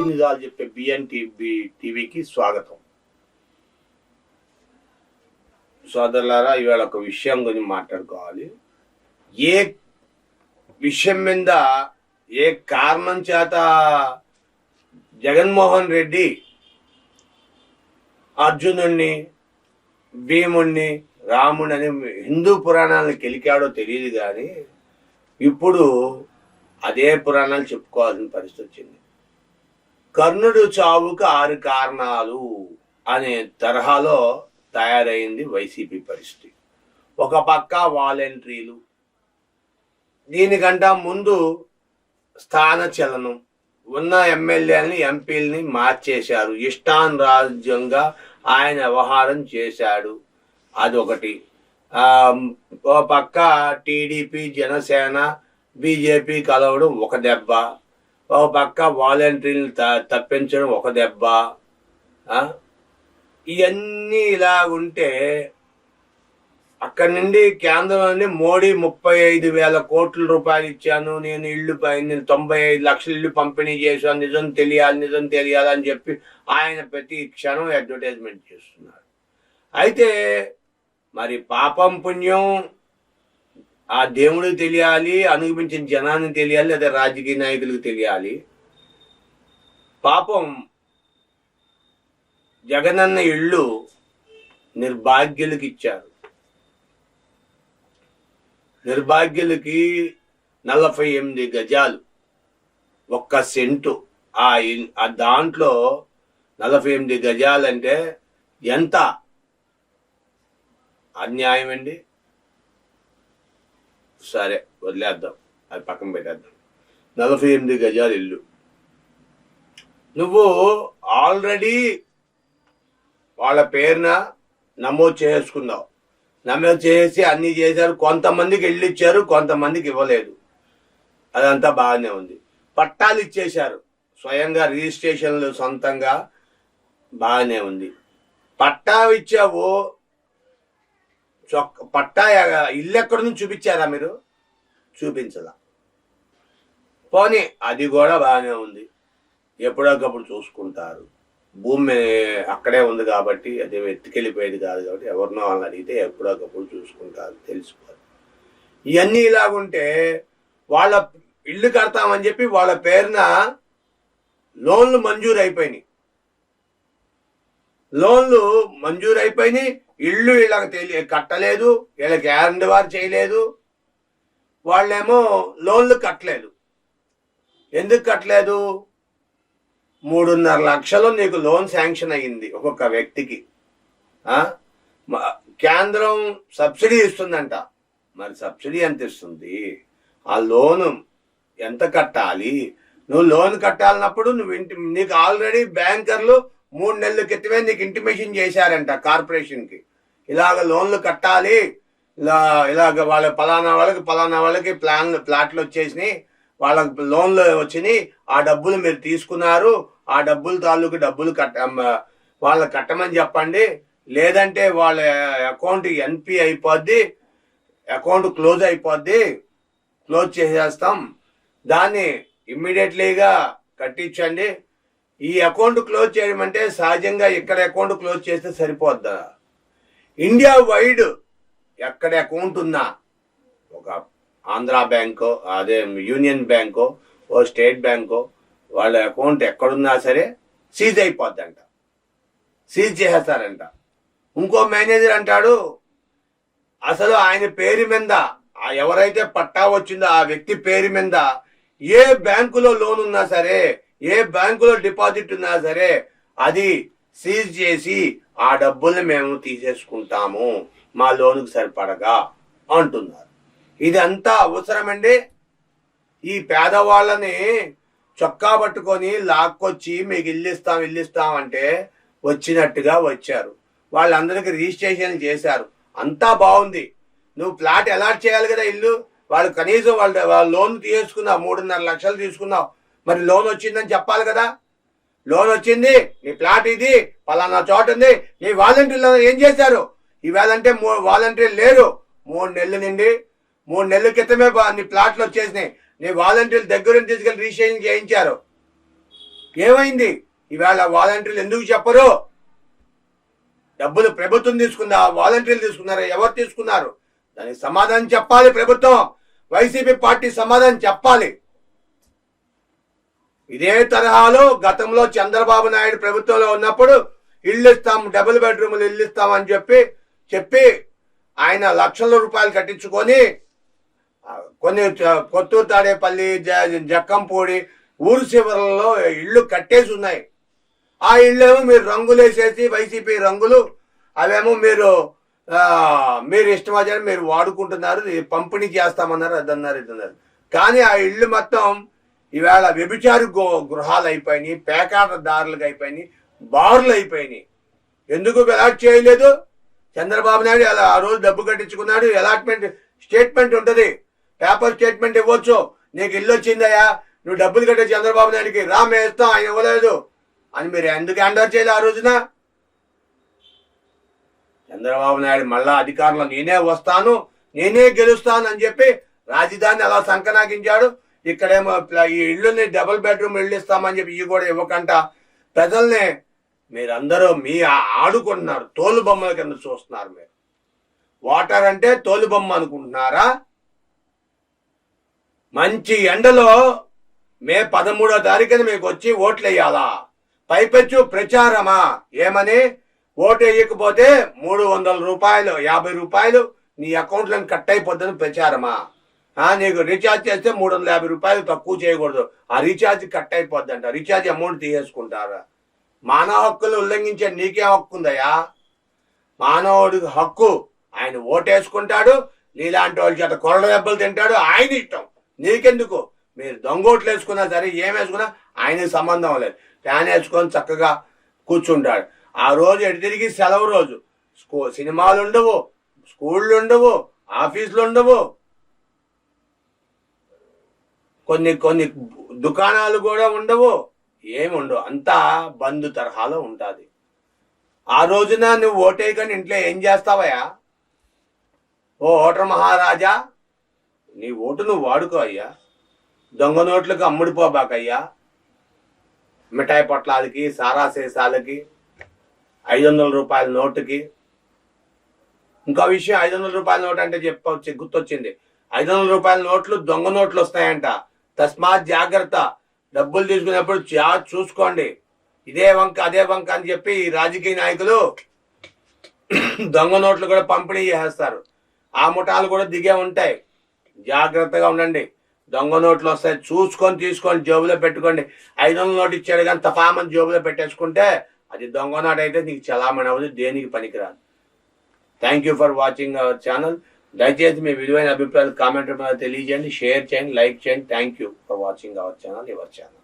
నీతి నిజాలు చెప్పే B N TV టీవీకి స్వాగతం. సోదరులారా ఇవాళ ఒక విషయం గురించి మాట్లాడుకోవాలి. ఏ విషయం మీద ఏ కారణం చేత జగన్మోహన్ రెడ్డి అర్జునుణ్ణి భీముణ్ణి రాముడు అని హిందూ పురాణాలను కెలికాడో తెలియదు కానీ ఇప్పుడు అదే పురాణాలు చెప్పుకోవాల్సిన పరిస్థితి వచ్చింది. కర్ణుడు చావుకు ఆరు కారణాలు అనే తరహాలో తయారైంది వైసీపీ పరిస్థితి. ఒక పక్క వాలంటీర్లు దీనికంట ముందు స్థాన చలనం ఉన్న ఎమ్మెల్యేలని ఎంపీలని మార్చేశారు. ఇష్టాన్ రాజ్యంగా ఆయన వ్యవహారం చేశాడు. అదొకటి. ఓ పక్క టీడీపీ జనసేన బీజేపీ కలవడం ఒక దెబ్బ. ఓ పక్క వాలంటీర్లు త- తప్పించడం ఒక దెబ్బ ఇవన్నీ ఇలా ఉంటే అక్కడి నుండి కేంద్రం నుండి మోడీ ముప్పై ఐదు వేల కోట్ల రూపాయలు ఇచ్చాను నేను ఇల్లు పై- నేను తొంభై ఐదు లక్షల ఇల్లు పంపిణీ చేశాను నిజం తెలియాలి నిజం తెలియాలి అని చెప్పి ఆయన ప్రతి క్షణం అడ్వర్టైజ్మెంట్ చేస్తున్నారు. అయితే మరి పాపం పుణ్యం ఆ దేవుడికి తెలియాలి అనుభవించిన జనాన్ని తెలియాలి లేదా రాజకీయ నాయకులకు తెలియాలి. పాపం జగనన్న ఇళ్ళు నిర్భాగ్యులకు ఇచ్చారు. నిర్భాగ్యులకి నలభై ఎనిమిది గజాలు ఒక్క సెంటు. ఆ ఆ దాంట్లో నలభై ఎనిమిది గజాలంటే ఎంత అన్యాయం అండి సరే వదిలేద్దాం. అది పక్కన పెట్టేద్దాం. నలభై ఎనిమిది గజాలు ఇల్లు. నువ్వు ఆల్రెడీ వాళ్ళ పేరున నమోదు చేసుకున్నావు. నమోదు చేసి అన్ని చేశారు. కొంతమందికి ఇల్లు ఇచ్చారు కొంతమందికి ఇవ్వలేదు. అదంతా బాగానే ఉంది. పట్టాలు ఇచ్చేశారు. స్వయంగా రిజిస్ట్రేషన్లు సొంతంగా బాగానే ఉంది. పట్టా ఇచ్చావు చొక్క పట్టా ఇల్లు ఎక్కడి నుంచి చూపించారా మీరు? చూపించదా పోనీ అది కూడా బాగానే ఉంది. ఎప్పుడొకప్పుడు చూసుకుంటారు. భూమి అక్కడే ఉంది కాబట్టి అది ఎత్తుకెళ్ళిపోయేది కాదు కాబట్టి ఎవరినో వాళ్ళని అడిగితే ఎప్పుడొకప్పుడు చూసుకుంటారు తెలిసిపోదు. ఇవన్నీ ఇలాగుంటే వాళ్ళ ఇల్లు కడతామని చెప్పి వాళ్ళ పేరున లోన్లు మంజూరు అయిపోయినాయి లోన్లు మంజూరు అయిపోయినాయి. ఇల్లు వీళ్ళకి తెలియ కట్టలేదు. వీళ్ళకి హ్యాండ్ వార్ చేయలేదు. వాళ్ళేమో లోన్లు కట్టలేదు. ఎందుకు కట్టలేదు? మూడున్నర లక్షలు నీకు లోన్ శాంక్షన్ అయ్యింది ఒక్కొక్క వ్యక్తికి. కేంద్రం సబ్సిడీ ఇస్తుందంట. మరి సబ్సిడీ ఎంత ఇస్తుంది? ఆ లోను ఎంత కట్టాలి? నువ్వు లోన్ కట్టాలన్నప్పుడు నువ్వు ఇంటి నీకు ఆల్రెడీ బ్యాంకర్లు మూడు నెలల క్రితమే నీకు ఇంటిమేషన్ చేశారంట కార్పొరేషన్కి ఇలాగ లోన్లు కట్టాలి. ఇలా ఇలాగ వాళ్ళ పలానా వాళ్ళకి పలానా వాళ్ళకి ప్లాన్ ప్లాట్లు వచ్చేసినాయి. వాళ్ళకి లోన్లు వచ్చినాయి. ఆ డబ్బులు మీరు తీసుకున్నారు. ఆ డబ్బులు తాలూకు డబ్బులు కట్ట వాళ్ళకి కట్టమని చెప్పండి. లేదంటే వాళ్ళ అకౌంట్ ఎన్పి అయిపోద్ది. అకౌంట్ క్లోజ్ అయిపోద్ది. క్లోజ్ చేసేస్తాం. దాన్ని ఇమ్మీడియట్లీగా కట్టించండి. ఈ అకౌంట్ క్లోజ్ చేయమంటే సహజంగా ఇక్కడ అకౌంట్ క్లోజ్ చేస్తే సరిపోద్దా? ఇండియా వైడ్ ఎక్కడ అకౌంట్ ఉన్నా ఒక ఆంధ్ర బ్యాంకో అదే యూనియన్ బ్యాంకో ఓ స్టేట్ బ్యాంకో వాళ్ళ అకౌంట్ ఎక్కడున్నా సరే సీజ్ అయిపోద్దంట. సీజ్ చేసేస్తారంట. ఇంకో మేనేజర్ అంటాడు అసలు ఆయన పేరు మీద ఎవరైతే పట్టా వచ్చిందో ఆ వ్యక్తి పేరు మీద ఏ బ్యాంకులో లోన్ ఉన్నా సరే ఏ బ్యాంకులో డిపాజిట్ ఉన్నా సరే అది సీజ్ చేసి ఆ డబ్బుల్ని మేము తీసేసుకుంటాము. మా లోనుకు సరిపడగా అంటున్నారు. ఇదంతా అవసరమండి. ఈ పేదవాళ్ళని చొక్కా పట్టుకొని లాక్కొచ్చి మీకు ఇల్లు ఇస్తాం ఇల్లు ఇస్తాం అంటే వచ్చినట్టుగా వచ్చారు. వాళ్ళందరికీ రిజిస్ట్రేషన్ చేశారు. అంతా బాగుంది. నువ్వు ప్లాట్ అలాట్ చేయాలి కదా ఇల్లు. వాళ్ళు కనీసం వాళ్ళు వాళ్ళ లోన్ తీసుకున్నావు మూడున్నర లక్షలు తీసుకున్నావు. మరి లోన్ వచ్చిందని చెప్పాలి కదా? లోన్ వచ్చింది నీ ప్లాట్ ఇది పలానా చోట ఉంది నీ వాలంటీర్లు ఏం చేశారు? ఇవాళంటే మూ వాలంటీర్లు లేరు. మూడు నెలల నుండి మూడు నెలల క్రితమే నీ ప్లాట్లు వచ్చేసినాయి. నీ వాలంటీర్లు దగ్గర తీసుకెళ్ళి రిజిస్ట్రేషన్ చేయించారు. ఏమైంది? ఈవేళ వాలంటీర్లు ఎందుకు చెప్పరు? డబ్బులు ప్రభుత్వం తీసుకుందా? వాలంటీర్లు తీసుకున్నారా? ఎవరు తీసుకున్నారు? దానికి సమాధానం చెప్పాలి ప్రభుత్వం. వైసీపీ పార్టీ సమాధానం చెప్పాలి. ఇదే తరహాలో గతంలో చంద్రబాబు నాయుడు ప్రభుత్వంలో ఉన్నప్పుడు ఇల్లు ఇస్తాం డబుల్ బెడ్రూమ్లు ఇల్లు ఇస్తాం అని చెప్పి చెప్పి ఆయన లక్షల రూపాయలు కట్టించుకొని కొన్ని కొత్తూరు తాడేపల్లి జ- జక్కంపూడి ఊరు చివరల్లో ఇళ్ళు కట్టేసి ఉన్నాయి. ఆ ఇళ్ళేమో మీరు రంగులు వేసేసి వైసీపీ రంగులు అవేమో మీరు మీరు ఇష్టం వచ్చారు మీరు వాడుకుంటున్నారు పంపిణీ చేస్తామన్నారు అదన్నారు ఇదన్నారు. కానీ ఆ ఇళ్ళు మొత్తం ఈవేళ వ్యభిచారు గో- గృహాలు అయిపోయినాయి పేకాటదారులకు అయిపోయినాయి బార్లు అయిపోయినాయి ఎందుకు అలాట్ చేయలేదు? చంద్రబాబు నాయుడు అలా ఆ రోజు డబ్బు కట్టించుకున్నాడు? అలాట్మెంట్ స్టేట్మెంట్ ఉంటుంది. పేపర్ స్టేట్మెంట్ ఇవ్వచ్చు. నీకు ఇల్లు వచ్చిందయ్యా. నువ్వు డబ్బులు కట్టే చంద్రబాబు నాయుడికి రా మేస్తాం ఆయన ఇవ్వలేదు. అని మీరు ఎందుకు హ్యాండ్ ఓవర్ చేయలేదు ఆ రోజున? చంద్రబాబు నాయుడు మళ్ళా అధికారంలో నేనే వస్తాను నేనే గెలుస్తాను అని చెప్పి రాజధాని అలా సంకనాగించాడు. ఇక్కడేమో ఈ ఇల్లుని డబుల్ బెడ్రూమ్ ఇల్లు ఇస్తామని చెప్పి ఇవి కూడా ఇవ్వకుండా ప్రజల్ని మీరందరూ మీ ఆడుకుంటున్నారు. తోలు బొమ్మల కింద చూస్తున్నారు మీరు. వాటర్ అంటే తోలు బొమ్మ అనుకుంటున్నారా? మంచి ఎండలో మే పదమూడో తారీఖున మీకు వచ్చి ఓట్లు వేయాలా? పైపెచ్చు ప్రచారమా? ఏమని? ఓటు వేయకపోతే మూడు వందల రూపాయలు యాభై రూపాయలు నీ అకౌంట్లో కట్ అయిపోద్దని ప్రచారమా? నీకు రీఛార్జ్ చేస్తే మూడు వందల యాభై రూపాయలు తక్కువ చేయకూడదు. ఆ రీఛార్జ్ కట్ అయిపోద్దంట. రీఛార్జ్ అమౌంట్ తీసేసుకుంటారా? మానవ హక్కులు ఉల్లంఘించే నీకే హక్కు ఉందయ్యా. మానవుడి హక్కు. ఆయన ఓటేసుకుంటాడు. నీలాంటి వాళ్ళ చేత కొరడ దెబ్బలు తింటాడు. ఆయన ఇష్టం. నీకెందుకు? మీరు దొంగోట్లు వేసుకున్నా సరే ఏం వేసుకున్నా ఆయనకి సంబంధం లేదు. ఫ్యాన్ వేసుకొని చక్కగా కూర్చుంటాడు. ఆ రోజు ఎటు తిరిగి? సెలవు రోజు. స్కూ సినిమాలు ఉండవు స్కూళ్ళు ఉండవు ఆఫీసులు ఉండవు కొన్ని కొన్ని దుకాణాలు కూడా ఉండవు. ఏమి ఉండవు. అంతా బంధు తరహాలో ఉంటుంది. ఆ రోజున నువ్వు ఓటేయకుండా ఇంట్లో ఏం చేస్తావయ్యా? ఓ ఓటర్ మహారాజా నీ ఓటు నువ్వు వాడుకో అయ్యా. దొంగ నోట్లకు అమ్ముడిపోబాకయ్యా మిఠాయి పొట్లాలకి సారా సీసాలకి ఐదు వందల రూపాయల నోటుకి. ఇంకో విషయం ఐదు వందల రూపాయల నోటు అంటే చెప్పొచ్చి గుర్తొచ్చింది. ఐదు వందల రూపాయల నోట్లు దొంగ నోట్లు వస్తాయంట. తస్మాత్ జాగ్రత్త. డబ్బులు తీసుకునేప్పుడు జా- చూసుకోండి. ఇదే వంక అదే వంక అని చెప్పి రాజకీయ నాయకులు దొంగ నోట్లు కూడా పంపిణీ చేస్తారు. ఆ ముఠాలు కూడా దిగే ఉంటాయి. జాగ్రత్తగా ఉండండి. దొంగ నోట్లు వస్తాయి. చూసుకొని తీసుకొని జేబులో పెట్టుకోండి. ఐదు వందల నోటు ఇచ్చాడు కానీ తపామని జేబులో పెట్టేసుకుంటే అది దొంగ నోటు అయితే నీకు చలామణి అవ్వదు దేనికి పనికిరాదు. Thank you for watching our channel దయచేసి మీ విలువైన అభిప్రాయాలు కామెంట్ తెలియజేయండి షేర్ చేయండి లైక్ చేయండి. Thank you for watching our channel your channel